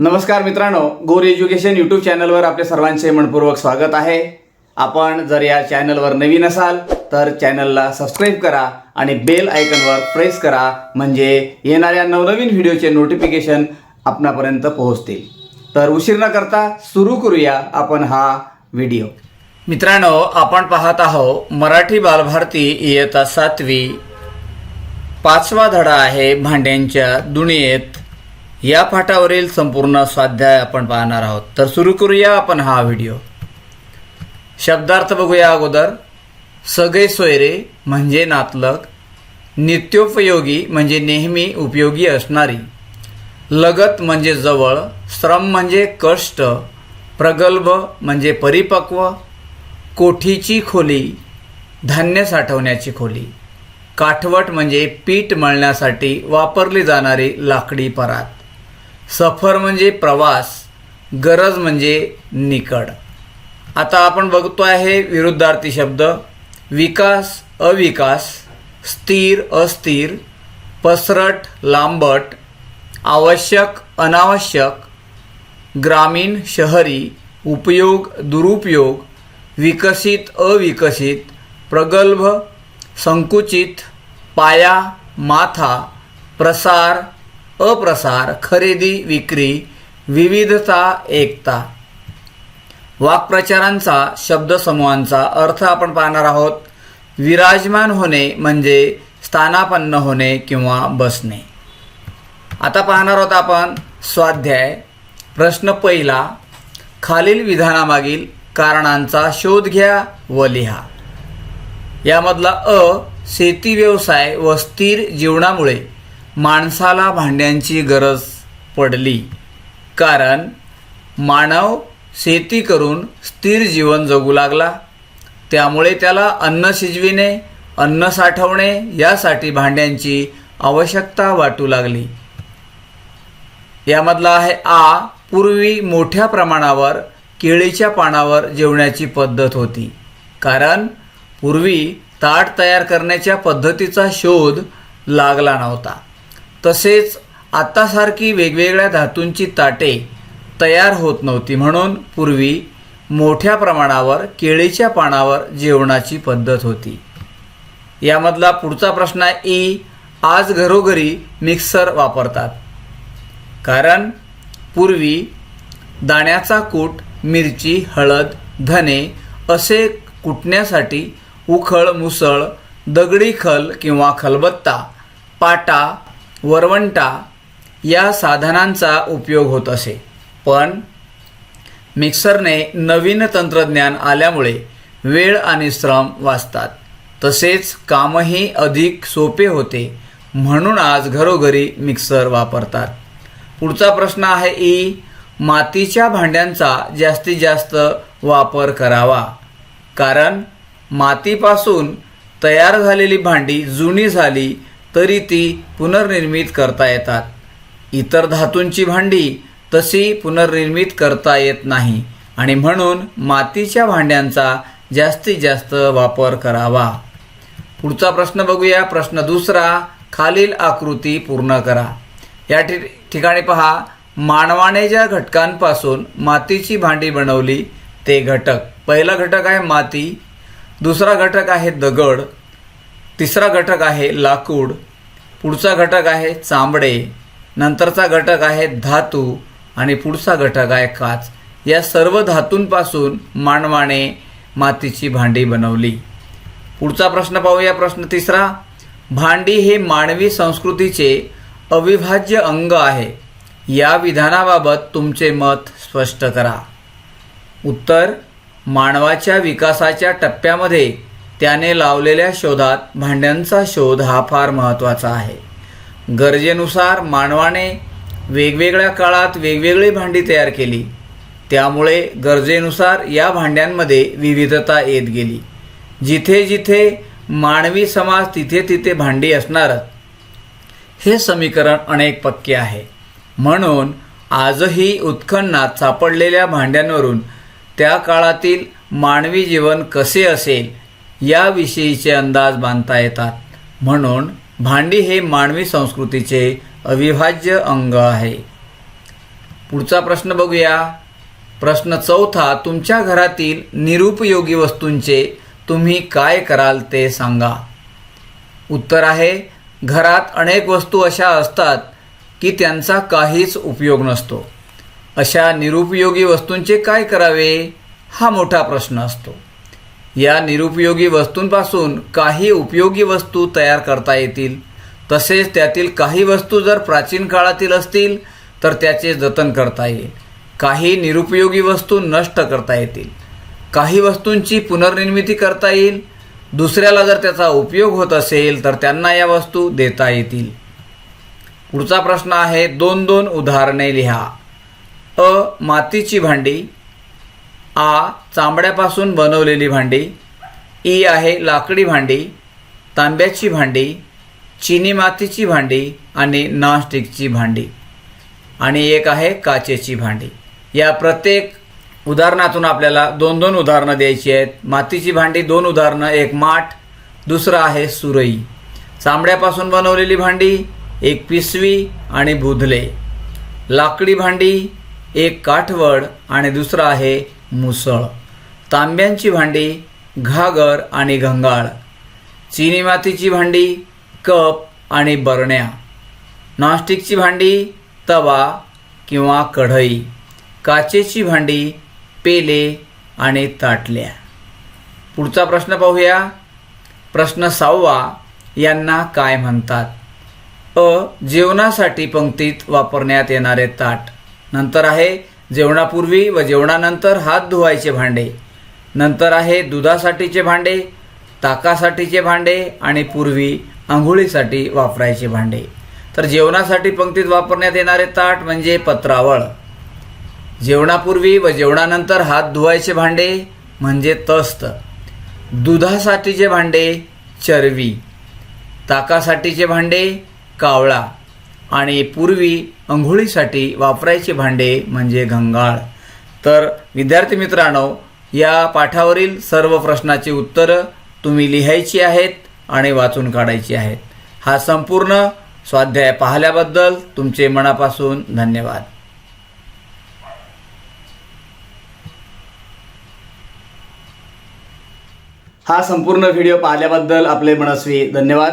नमस्कार मित्रांनो गोर एज्युकेशन यूट्यूब चॅनलवर आपले सर्वांचे मनपूर्वक स्वागत आहे. आपण जर या चॅनलवर नवीन असाल तर चॅनलला सबस्क्राईब करा आणि बेल आयकनवर प्रेस करा म्हणजे येणाऱ्या नवनवीन व्हिडिओचे नोटिफिकेशन आपणापर्यंत पोहोचतील. तर उशीर न करता सुरू करूया आपण हा व्हिडिओ मित्रांनो आपण पाहत आहोत मराठी बालभारती इयत्ता सातवी पाचवा धडा आहे भांड्यांच्या दुनियेत. या पाठावरील संपूर्ण स्वाध्याय आपण पाहणार आहोत. तर सुरू करूया आपण हा व्हिडिओ. शब्दार्थ बघूया अगोदर. सगळे सोयरे म्हणजे नातलग. नित्योपयोगी म्हणजे नेहमी उपयोगी असणारी. लगत म्हणजे जवळ. श्रम म्हणजे कष्ट. प्रगल्भ म्हणजे परिपक्व. कोठीची खोली. धान्य साठवण्याची खोली. काठवट म्हणजे पीठ मळण्यासाठी वापरली जाणारी लाकडी परात. सफर म्हणजे प्रवास गरज म्हणजे निकड. आता आपण बघतो आहे विरुद्धार्थी शब्द विकास अविकास स्थिर अस्थिर पसरट लांबट आवश्यक अनावश्यक ग्रामीण शहरी उपयोग दुरुपयोग विकसित अविकसित प्रगल्भ संकुचित पाया माथा प्रसार अप्रसार खरेदी विक्री विविधता एकता. वाक्प्रचारांचा शब्दसमूहांचा अर्थ आपण पाहणार आहोत. विराजमान होणे म्हणजे स्थानापन्न होणे किंवा बसणे. आता पाहणार आहोत आपण स्वाध्याय. प्रश्न पहिला खालील विधानामागील कारणांचा शोध घ्या व लिहा. यामधला अ शेती व्यवसाय व स्थिर जीवनामुळे. माणसाला भांड्यांची गरज पडली. कारण मानव शेती करून स्थिर जीवन जगू लागला. त्यामुळे त्याला अन्न शिजविणे अन्न साठवणे यासाठी भांड्यांची आवश्यकता वाटू लागली. यामधला आहे आ पूर्वी मोठ्या प्रमाणावर केळीच्या पानावर जेवण्याची पद्धत होती. कारण पूर्वी ताट तयार करण्याच्या पद्धतीचा शोध लागला नव्हता. तसेच आत्तासारखी वेगवेगळ्या धातूंची ताटे तयार होत नव्हती म्हणून पूर्वी मोठ्या प्रमाणावर केळीच्या पानावर जेवणाची पद्धत होती. यामधला पुढचा प्रश्न आहे ई आज घरोघरी मिक्सर वापरतात. कारण पूर्वी दाण्याचा कूट मिरची हळद धने असे कुटण्यासाठी उखळ मुसळ दगडी खल किंवा खलबत्ता पाटा वरवंटा या साधनांचा उपयोग होत असे. पण मिक्सरने नवीन तंत्रज्ञान आल्यामुळे वेळ आणि श्रम वाचतात. तसेच कामही अधिक सोपे होते म्हणून आज घरोघरी मिक्सर वापरतात. पुढचा प्रश्न आहे ई मातीच्या भांड्यांचा जास्तीत जास्त वापर करावा. कारण मातीपासून तयार झालेली भांडी जुनी झाली तरी ती पुनर्निर्मित करता येतात. इतर धातूंची भांडी तशी पुनर्निर्मित करता येत नाही आणि म्हणून मातीच्या भांड्यांचा जास्तीत जास्त वापर करावा. पुढचा प्रश्न बघूया. प्रश्न दुसरा खालील आकृती पूर्ण करा. या ठि ठिकाणी पहा. मानवाने ज्या घटकांपासून मातीची भांडी बनवली ते घटक. पहिला घटक आहे माती. दुसरा घटक आहे दगड. तिसरा घटक आहे लाकूड. पुढचा घटक आहे चांबडे. नंतरचा घटक आहे धातू आणि पुढचा घटक आहे काच. या सर्व धातूंपासून मानवाने मातीची भांडी बनवली. पुढचा प्रश्न पाहूया. प्रश्न तिसरा भांडी हे मानवी संस्कृतीचे अविभाज्य अंग आहे. या विधानाबाबत तुमचे मत स्पष्ट करा. उत्तर मानवाच्या विकासाच्या टप्प्यामध्ये त्याने लावलेल्या शोधात भांड्यांचा शोध हा फार महत्त्वाचा आहे. गरजेनुसार मानवाने वेगवेगळ्या काळात वेगवेगळी भांडी तयार केली. त्यामुळे गरजेनुसार या भांड्यांमध्ये विविधता येत गेली. जिथे जिथे मानवी समाज तिथे तिथे भांडी असणारच. हे समीकरण अनेक पक्के आहे. म्हणून आजही उत्खननात सापडलेल्या भांड्यांवरून त्या काळातील मानवी जीवन कसे असेल याविषयीचे अंदाज बांधता येतात. म्हणून भांडी हे मानवी संस्कृतीचे अविभाज्य अंग आहे. पुढचा प्रश्न बघूया. प्रश्न चौथा तुमच्या घरातील निरुपयोगी वस्तूंचे तुम्ही काय कराल ते सांगा. उत्तर आहे घरात अनेक वस्तू अशा असतात की त्यांचा काहीच उपयोग नसतो. अशा निरुपयोगी वस्तूंचे काय करावे? हा मोठा प्रश्न असतो. या निरुपयोगी वस्तूंपासून काही उपयोगी वस्तू तयार करता येतील. तसेच त्यातील काही वस्तू जर प्राचीन काळातील असतील तर त्याचे जतन करता येईल. काही निरुपयोगी वस्तू नष्ट करता येतील. काही वस्तूंची पुनर्निर्मिती करता येईल. दुसऱ्याला जर त्याचा उपयोग होत असेल तर त्यांना या वस्तू देता येतील. पुढचा प्रश्न आहे दोन दोन उदाहरणे लिहा. अ. मातीची भांडी आ चांबड्यापासून बनवलेली भांडी ई आहे लाकडी भांडी तांब्याची भांडी चिनी मातीची भांडी आणि नॉनस्टिकची भांडी. आणि एक आहे काचेची भांडी. या प्रत्येक उदाहरणातून आपल्याला दोन दोन उदाहरणं द्यायची आहेत. मातीची भांडी दोन उदाहरणं एक माठ दुसरं आहे सुरई. चांबड्यापासून बनवलेली भांडी एक पिसवी आणि बुधले. लाकडी भांडी एक काठवड आणि दुसरं आहे मुसळ तांब्यांची भांडी घागर आणि घंगाळ चिनी मातीची भांडी कप आणि बरण्या नॉनस्टिकची भांडी तवा किंवा कढई काचेची भांडी पेले आणि ताटल्या. पुढचा प्रश्न पाहूया. प्रश्न सहावा यांना काय म्हणतात? अ जेवणासाठी पंक्तीत वापरण्यात येणारे ताट. नंतर आहे जेवणापूर्वी व जेवणानंतर हात धुवायचे भांडे. नंतर आहे दुधासाठीचे भांडे ताकासाठीचे भांडे आणि पूर्वी आंघोळीसाठी वापरायचे भांडे. तर जेवणासाठी पंक्तीत वापरण्यात येणारे ताट म्हणजे पत्रावळ. जेवणापूर्वी व जेवणानंतर हात धुवायचे भांडे म्हणजे तस्त. दुधासाठीचे भांडे चरवी. ताकासाठीचे भांडे कावळा. आणि पूर्वी अंघोळीसाठी वापरायचे भांडे म्हणजे घंगाळ. तर विद्यार्थी मित्रांनो या पाठावरील सर्व प्रश्नाची उत्तरं तुम्ही लिहायची आहेत आणि वाचून काढायची आहेत. हा संपूर्ण स्वाध्याय पाहिल्याबद्दल तुमचे मनापासून धन्यवाद. हा संपूर्ण व्हिडिओ पाहिल्याबद्दल आपले मनस्वी धन्यवाद.